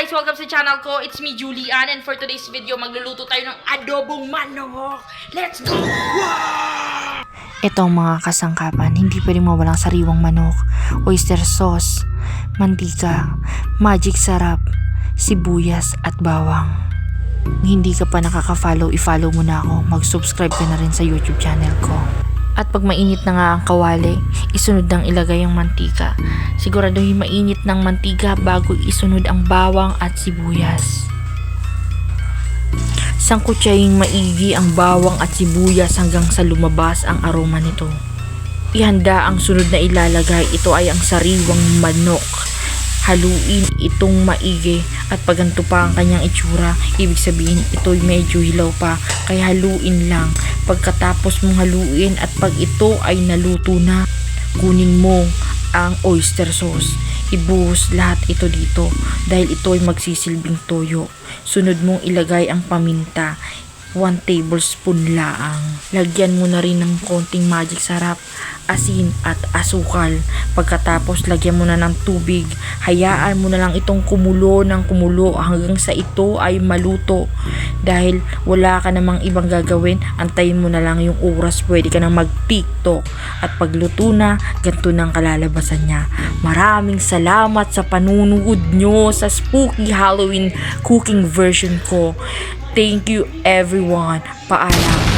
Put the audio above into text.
guys! Welcome sa channel ko. It's me, Julian. And for today's video, magluluto tayo ng adobong manok. Let's go! Ito ang mga kasangkapan, hindi pwedeng mawalang sariwang manok, oyster sauce, mantika, magic sarap, sibuyas at bawang. Kung hindi ka pa nakaka-follow, i-follow mo na ako. Mag-subscribe ka na rin sa YouTube channel ko. At pag mainit na nga ang kawali, isunod nang ilagay ang mantika. Siguraduhin mainit ng mantika bago isunod ang bawang at sibuyas. Sangkutsaing maigi ang bawang at sibuyas hanggang sa lumabas ang aroma nito. Ihanda ang sunod na ilalagay. Ito ay ang sariwang manok. Haluin itong maigi at paganto pa ang kanyang itsura, ibig sabihin ito'y medyo hilaw pa, kaya haluin lang. Pagkatapos mong haluin at pag ito ay naluto na, kunin mo ang oyster sauce. Ibuhos lahat ito dito dahil ito ay magsisilbing toyo. Sunod mong ilagay ang paminta. 1 tablespoon laang. Lagyan mo na rin ng konting magic sarap, asin at asukal. Pagkatapos lagyan mo na ng tubig. Hayaan mo na lang itong kumulo ng kumulo hanggang sa ito ay maluto. Dahil wala ka namang ibang gagawin, antayin mo na lang yung oras. Pwede ka na mag-tiktok. At pagluto na, ganito nang kalalabasan niya. Maraming salamat sa panunood nyo sa Spooky Halloween cooking version ko. Thank you everyone. Paalam.